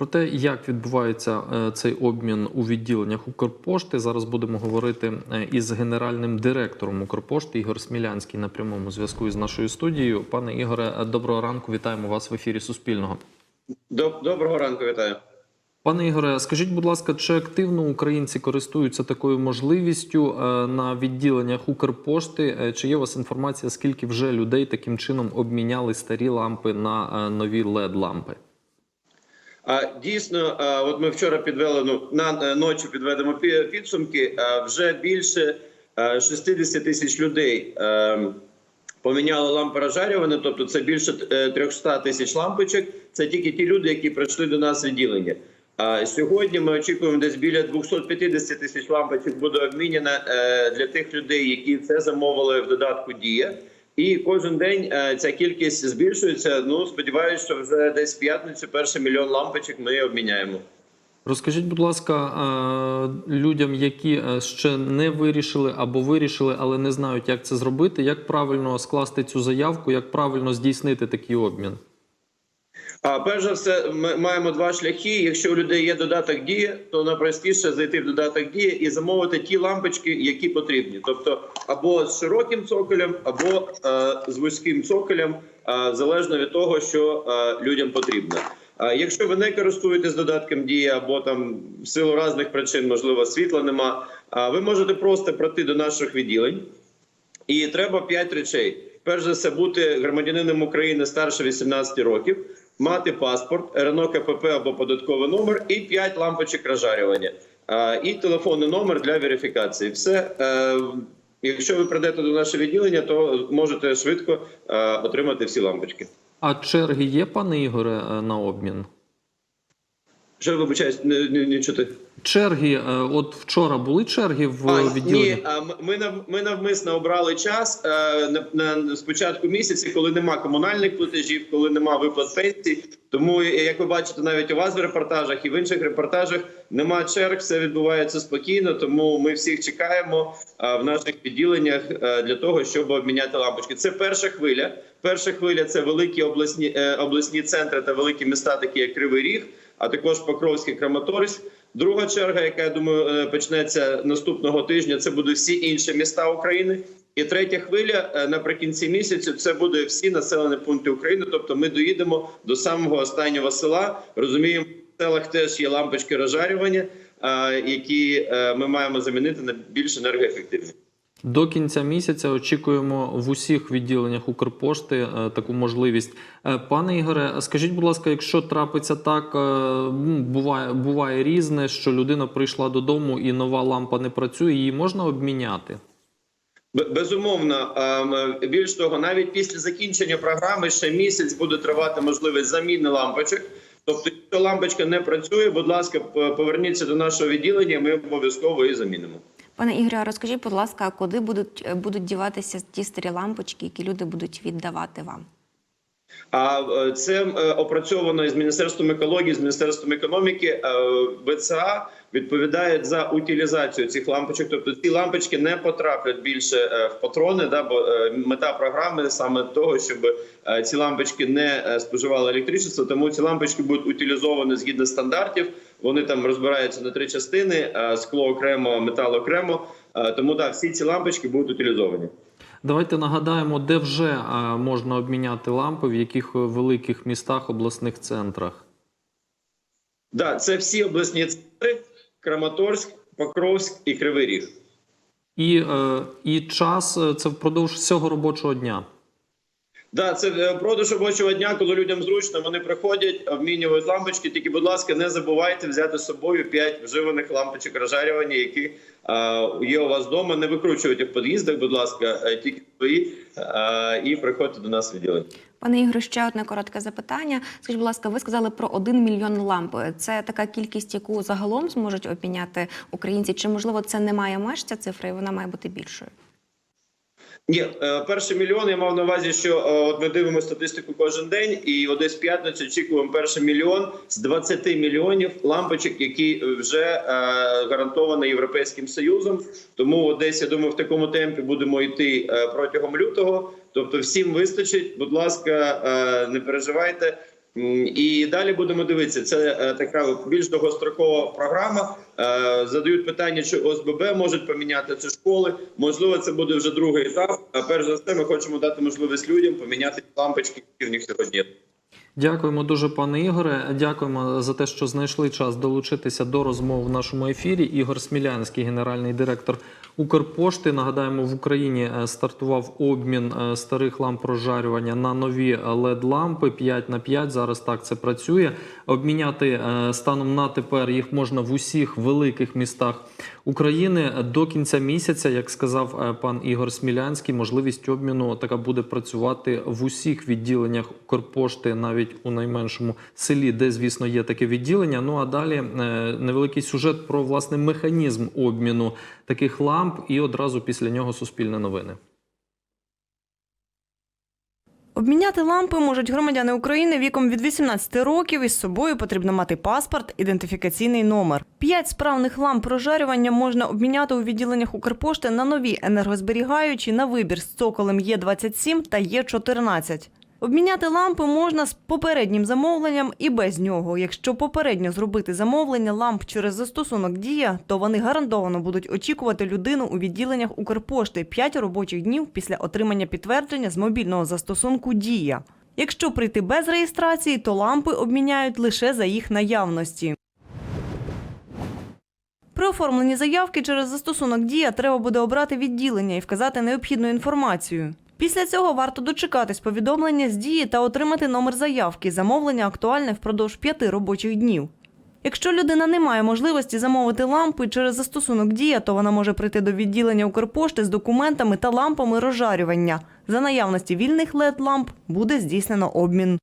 Про те, як відбувається е, цей обмін у відділеннях Укрпошти, зараз будемо говорити е, із генеральним директором Укрпошти Ігор Смілянський на прямому зв'язку із нашою студією. Пане Ігоре, е, доброго ранку. Вітаємо вас в ефірі Суспільного. Доброго ранку, вітаю. Пане Ігоре, скажіть, будь ласка, чи активно українці користуються такою можливістю на відділеннях Укрпошти? Чи є у вас інформація, скільки вже людей таким чином обміняли старі лампи на нові led лампи? А дійсно, от ми вчора підвели ну на е, ночі підведемо пі- підсумки. Вже більше е, 60 тисяч людей е, поміняли лампи розжарювання, тобто це більше е, 300 тисяч лампочок. Це тільки ті люди, які прийшли до нас відділення. А сьогодні ми очікуємо десь біля 250 тисяч лампочок буде обмінено е, для тих людей, які це замовили в додатку Дія. І кожен день е, ця кількість збільшується. Ну сподіваюся, що вже десь в п'ятницю перший мільйон лампочок ми обміняємо. Розкажіть, будь ласка, е, людям, які е, ще не вирішили або вирішили, але не знають, як це зробити, як правильно скласти цю заявку, як правильно здійснити такий обмін? А перш за все, ми маємо два шляхи. Якщо у людей є додаток дія, то найпростіше зайти в додаток дія і замовити ті лампочки, які потрібні. Тобто або з широким цоколем, або е, з вузьким цоколем, е, залежно від того, що е, людям потрібно. А якщо ви не користуєтесь додатком дія, або там в силу різних причин, можливо, світла нема, а ви можете просто пройти до наших відділень. І треба п'ять речей. Перш за все, бути громадянином України старше 18 років, мати паспорт, РНО КПП або податковий номер і 5 лампочок розжарювання. І телефонний номер для верифікації. Все. Е, Якщо ви прийдете до нашого відділення, то можете швидко е, отримати всі лампочки. А черги є, пане Ігоре, е, на обмін? Що вибачаюсь, не, не, не чути. Черги, е, от вчора були черги в А, відділенні? ні, ми нав- ми навмисно обрали час е, на, на спочатку місяця, коли нема комунальних платежів, коли нема виплат пенсій. Тому, е, як ви бачите, навіть у вас в репортажах і в інших репортажах нема черг, все відбувається спокійно. Тому ми всіх чекаємо в наших відділеннях для того, щоб обміняти лампочки. Це перша хвиля. Перша хвиля це великі обласні обласні центри та великі міста, такі як Кривий Ріг, а також Покровський Краматорськ. Друга черга, яка я думаю, е, почнеться наступного тижня, це будуть всі інші міста України. І третя хвиля е, наприкінці місяця це буде всі населені пункти України. Тобто, ми доїдемо до самого останнього села. Розуміємо, в селах теж є лампочки розжарювання, е, які ми маємо замінити на більш енергоефективні. До кінця місяця очікуємо в усіх відділеннях Укрпошти е, таку можливість. Е, Пане Ігоре, скажіть, будь ласка, якщо трапиться так, е, буває, буває різне, що людина прийшла додому і нова лампа не працює, її можна обміняти? Безумовно, більш того, навіть після закінчення програми ще місяць буде тривати можливість заміни лампочок. Тобто, якщо лампочка не працює, будь ласка, поверніться до нашого відділення. Ми обов'язково її замінимо. Пане Ігорю, розкажіть, будь ласка, куди будуть, е, будуть діватися ті старі лампочки, які люди будуть віддавати вам? А е, це е, опрацьовано із міністерством екології, з міністерством економіки. БЦА відповідають за утилізацію цих лампочок. Тобто ці лампочки не потраплять більше в патрони. Да, бо мета програми саме того, щоб ці лампочки не споживали електричество. Тому ці лампочки будуть утилізовані згідно стандартів. Вони там розбираються на три частини: скло окремо, метал окремо. Тому да, всі ці лампочки будуть утилізовані. Давайте нагадаємо, де вже можна обміняти лампи, в яких великих містах, обласних центрах. Да, це всі обласні центри: Краматорськ, Покровськ і Кривий Ріг. І, е, і час е, це впродовж всього робочого дня. Да, це е, продаж робочого дня, коли людям зручно, вони приходять, обмінюють лампочки. Тільки, будь ласка, не забувайте взяти з собою 5 вживаних лампочок розжарювання, які е, є у вас вдома. Не викручуйте в під'їздах, будь ласка, е, тільки свої, е, і приходьте до нас в відділення. Пане Ігорю, ще одне коротке запитання. Скажіть, будь ласка, ви сказали про 1 мільйон ламп. Це така кількість, яку загалом зможуть обміняти українці? Чи можливо це не має меж ця цифра, і вона має бути більшою? Ні, е, перший мільйон я мав на увазі, що е, от ми дивимося статистику кожен день, і от десь в п'ятницю очікуємо перший мільйон з 20 мільйонів лампочок, які вже е, гарантовані європейським союзом. Тому от десь я думаю, в такому темпі будемо йти е, протягом лютого. Тобто, всім вистачить. Будь ласка, е, не переживайте. І далі будемо дивитися. Це е, така більш довгострокова програма. Е, Задають питання, чи ОСББ можуть поміняти ці школи. Можливо, це буде вже другий етап. Перш за все, ми хочемо дати можливість людям поміняти лампочки, які в них сьогодні. Дякуємо дуже, пане Ігоре. Дякуємо за те, що знайшли час долучитися до розмов в нашому ефірі. Ігор Смілянський, генеральний директор Укрпошти. Нагадаємо, в Україні е, стартував обмін е, старих ламп розжарювання на нові led лампи 5 на 5 Зараз так це працює. Обміняти е, станом на тепер їх можна в усіх великих містах України до кінця місяця. Як сказав пан Ігор Смілянський, можливість обміну така буде працювати в усіх відділеннях Укрпошти, навіть у найменшому селі, де звісно є таке відділення. Ну а далі е, невеликий сюжет про власне механізм обміну таких ламп, і одразу після нього суспільне новини. Обміняти лампи можуть громадяни України віком від 18 років. Із собою потрібно мати паспорт, ідентифікаційний номер. П'ять справних ламп прожарювання можна обміняти у відділеннях Укрпошти на нові енергозберігаючі на вибір з цоколем Є27 та Є14. Обміняти лампи можна з попереднім замовленням і без нього. Якщо попередньо зробити замовлення ламп через застосунок Дія, то вони гарантовано будуть очікувати людину у відділеннях Укрпошти 5 робочих днів після отримання підтвердження з мобільного застосунку Дія. Якщо прийти без реєстрації, то лампи обміняють лише за їх наявності. При оформленні заявки через застосунок Дія треба буде обрати відділення і вказати необхідну інформацію. Після цього варто дочекатись повідомлення з дії та отримати номер заявки. Замовлення актуальне впродовж п'яти робочих днів. Якщо людина не має можливості замовити лампи через застосунок Дія, то вона може прийти до відділення Укрпошти з документами та лампами розжарювання. За наявності вільних led ламп буде здійснено обмін.